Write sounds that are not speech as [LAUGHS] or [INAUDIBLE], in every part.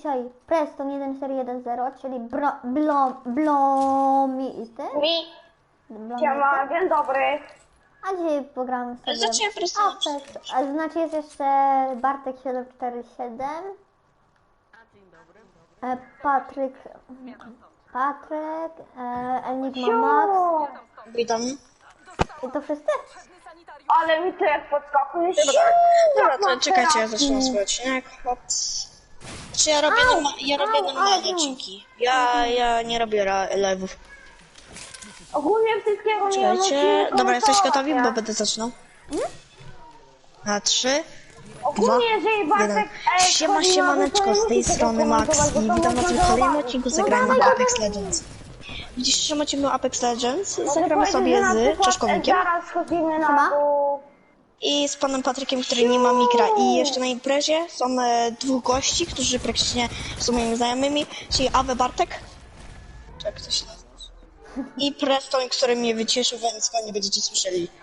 Dzisiaj Preston 1410, czyli bro, blo, Blomity. Mi, Blomity. siema, dzień dobry. A dzisiaj pogramy sobie Preston. Apex. A znaczy jest jeszcze Bartek 747. E, Patryk. Patryk, e, Enigma Max. Siu, Witam. I to wszyscy? ale mi to jak podskakuje. Dobra, to czekajcie, ja zacznę swój odcinek. Hops. Czy ja robię, norma- ja robię au, normalne au. odcinki. Ja, ja nie robię live'ów. Ogólnie wszystkiego nie Czekajcie. Dobra, jesteś gotowi? Bo będę zaczynał. Na trzy. Ogólnie, jeżeli Bartek... Jeden. e, Siema, na siemaneczko, z tej strony Max i witam można w kolejnym odcinku No dawaj, w. Apex Legends. W dzisiejszym odcinku Apex Legends zagramy sobie na z e, Zaraz chodzimy na. I z panem Patrykiem, który nie ma mikra i jeszcze na imprezie są e, dwóch gości, którzy praktycznie są moimi znajomymi, czyli Awe Bartek, tak to się nazywa, i Preston, który mnie wycieszył, więc go nie będziecie słyszeli. [LAUGHS]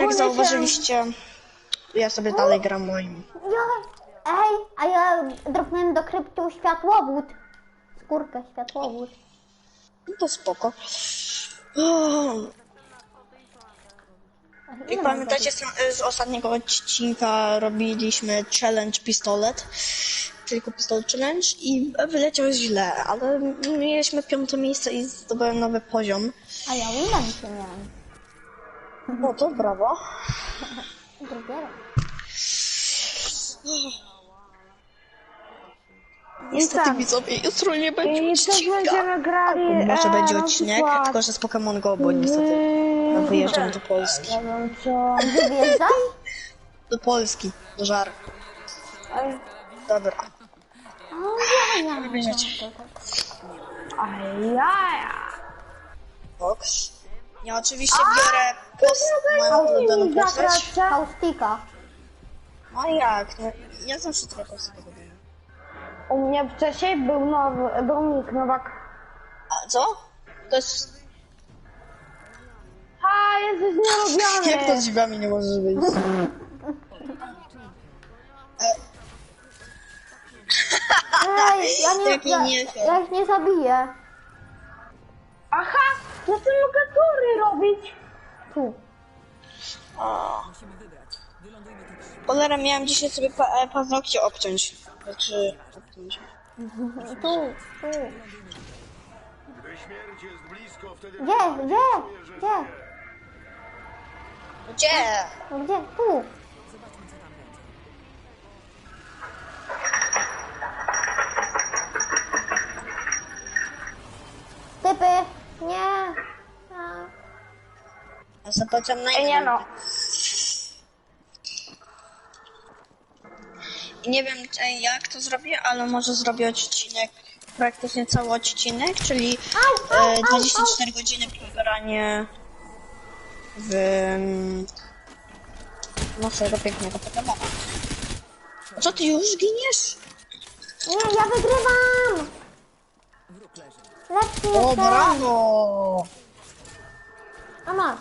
Jak zauważyliście, ja sobie dalej gram moim. Ja, ej, a ja dropnąłem do kryptu światłowód. Skórkę światłowód. No to spoko. Jak Ile pamiętacie z, z ostatniego odcinka robiliśmy challenge pistolet, tylko pistolet challenge i wyleciał źle, ale mieliśmy piąte miejsce i zdobyłem nowy poziom. A ja Willemsy miałem. No to brawo. [LAUGHS] Drugiego. Niestety tak. widzowie, jutro nie będzie I odcinka. będziemy grali... Może e, będzie na odcinek, tylko że z Pokémon Go, bo niestety no, wyjeżdżam do Polski. Nie wiem co... Gdzie wjeżdżasz? [LAUGHS] Do Polski, do żar. Dobra. O, ja, ja. Bierzecie. Ajaja. Box. Ja oczywiście biorę post, moją ulubioną postać. się? Faustika. No jak? No, ja zawsze trochę sobie robię. U mnie wcześniej był nowy, był nick Nowak. A co? To jest... A, jesteś Jak to nielubiony. drzwiami nie możesz wyjść? Ej, ja nie, Jaki ja, niechęć. ja ich nie zabiję. Aha, no to mogę tury robić. Tu. Cholera, miałem dzisiaj sobie pa e, paznokcie obciąć. Znaczy... obciąć. Tu, tu. Gdy śmierć jest blisko, wtedy Gdzie, gdzie, gdzie? Gdzie? No gdzie? Tu. Typy. Nie. A. Ja zobaczę na nie no. I nie wiem e, jak to zrobię, ale może zrobię odcinek, praktycznie cały odcinek, czyli Au, au, e, au, 24 godziny pobieranie w mm, naszego pięknego Pokemona. Co ty już giniesz? Nie, ja wygrywam. Lepszy O, brawo! A masz.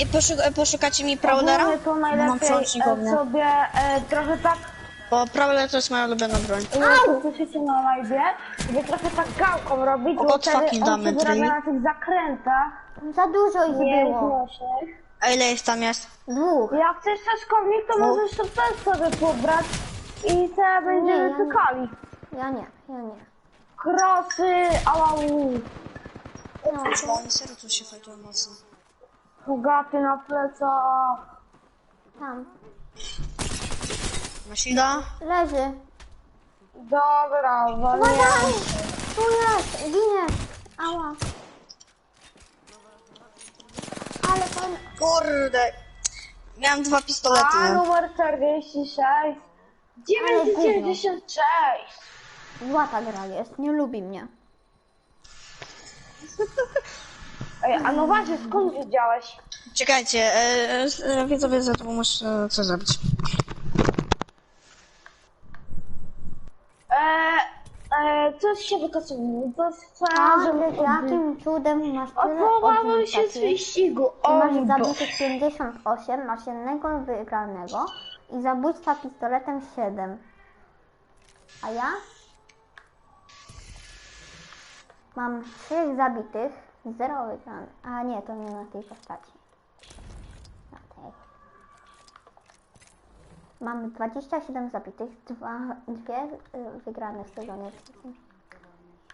Ej, e, poszukacie mi Prowlera? Ogólnie to Mam najlepiej e, sobie e, trochę tak Bo Prowler to jest moja ulubiona broń. Jak słyszycie na live, żeby trochę tak gałką robić, bo God wtedy fucking on się wyrabia really? na tych zakrętach Za dużo ich było. nieznośnych. A ile jest tam jest? Dwóch. Jak chcesz czaszkownik, to No. możesz to też sobie pobrać i sobie będziemy ja nie. Ja nie, ja nie. Krosy, ałau, No, oni serio tu się fajtują mocno. bogaty na plecach. tam. Masida? Leży. Dobra, Uważaj! Tu jest, giniesz. Ała. Ale pan... Kurde. Miałem dwa pistolety. A, nie? numer 46. Ale 996. Zła ta gra jest, nie lubi mnie. [LAUGHS] Ej, a no właśnie, skąd wiedziałeś? Czekajcie, e, e, widzowie, za to muszę coś zrobić. Eee, e, coś się wykazało. To A jest, żeby ty jakim cudem masz tyle Odwołałem się z takich? wyścigu. Ty O, masz bo. zabitych 58, masz jednego wygranego I zabójstwa pistoletem 7. A ja? Mam 3 zabitych, 0 wygranych. A nie, to nie na tej postaci. Na tej. Mamy 27 zabitych, 2, dwie y, wygrane w sezonie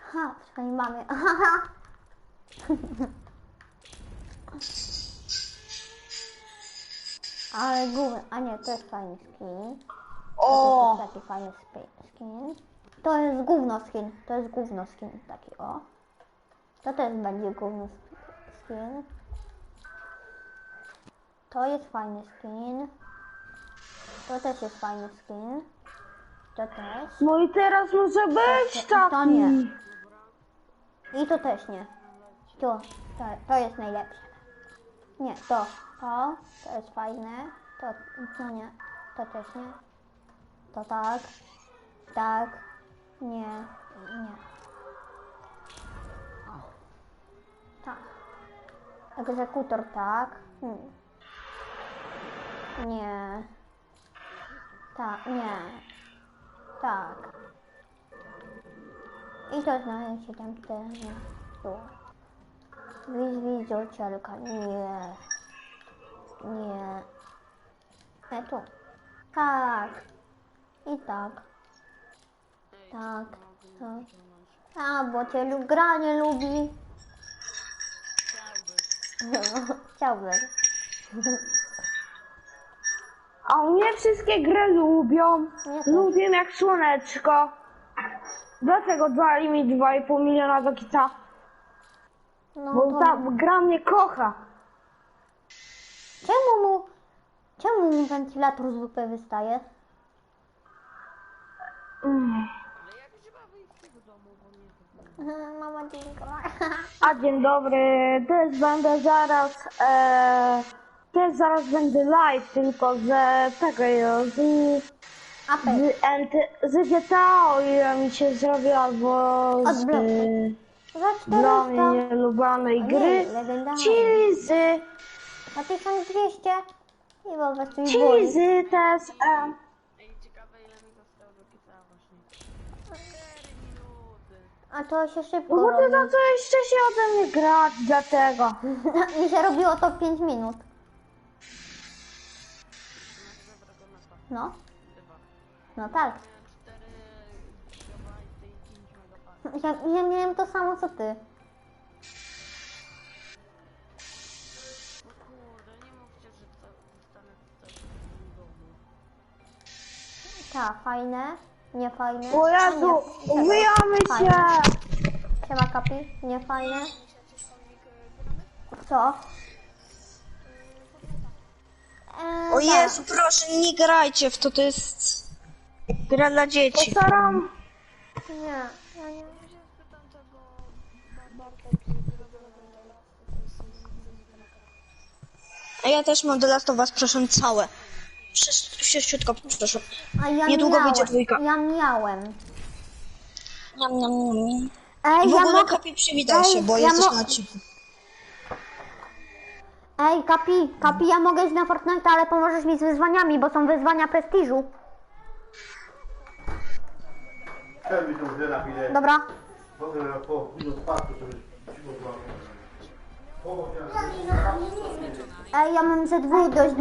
trzecim. Ha, przynajmniej mamy. Aha. [LAUGHS] Ale główny, a nie, to jest fajny skin. O! To jest taki fajny skin. To jest gówno skin, to jest gówno skin, taki o. To też będzie gówno skin. To jest fajny skin. To też jest fajny skin. To też. No i teraz może być To- to taki. nie. I to też nie. Tu, to, to jest najlepsze. Nie, to, to, to jest fajne. To, no nie, to też nie. To tak, tak, nie, nie. O. Tak. Egzekutor tak. Hmm. Nie. Tak, nie. Tak. I to znaleźć tam te, nie, tu. Widziocielka, nie. Nie. E, tu. Tak. I tak. Tak. tak. A, bo cię lu- gra nie lubi. [LAUGHS] Chciałbym. A mnie wszystkie gry lubią. Nie. Lubię jak słoneczko. Dlatego dali mi 2,5 miliona do kita. No Bo ta gra mnie kocha. Czemu mu... Czemu mu wentylator z dupy wystaje? Mm. [LAUGHS] Mama dziękuję. A dzień dobry, też będę zaraz, e, też zaraz będę live, tylko z tego, jo, z, Apel. z, NT, z GTA, o ile mi się zrobi, albo z blo- Za dla mnie 400. nielubianej Nie, gry, czyli z, Za 1200. I po prostu i czyli z e, A to się szybko no robi. za co jeszcze się ode mnie grać, dlatego. [LAUGHS] Mi się robiło to 5 minut. No. No tak. Ja, ja miałem to samo co ty. Tak, fajne, nie fajne. O Jezu, Fajne. się. Siema kapi, nie fajne. Co? Eee, O tak. Jezu, proszę, nie grajcie w to, to jest gra dla dzieci. Postaram, Nie, ja nie. A ja też mam The Last of Us, proszę, całe. Wszyściutko, proszę. A ja Niedługo miałem, wyjdzie dwójka. Ja miałem. Niam, niam, niam. Ej, w ja ogóle. Kapi przywitaj się, bo ja jesteś na cichu. Ej, Kapi, Kapi, ja mogę iść na Fortnite, ale pomożesz mi z wyzwaniami, bo są wyzwania prestiżu. Przerwij tą grę na chwilę. Dobra. Po sobie przygotowałem. Połownia. Ej, ja mam ze dwóch dość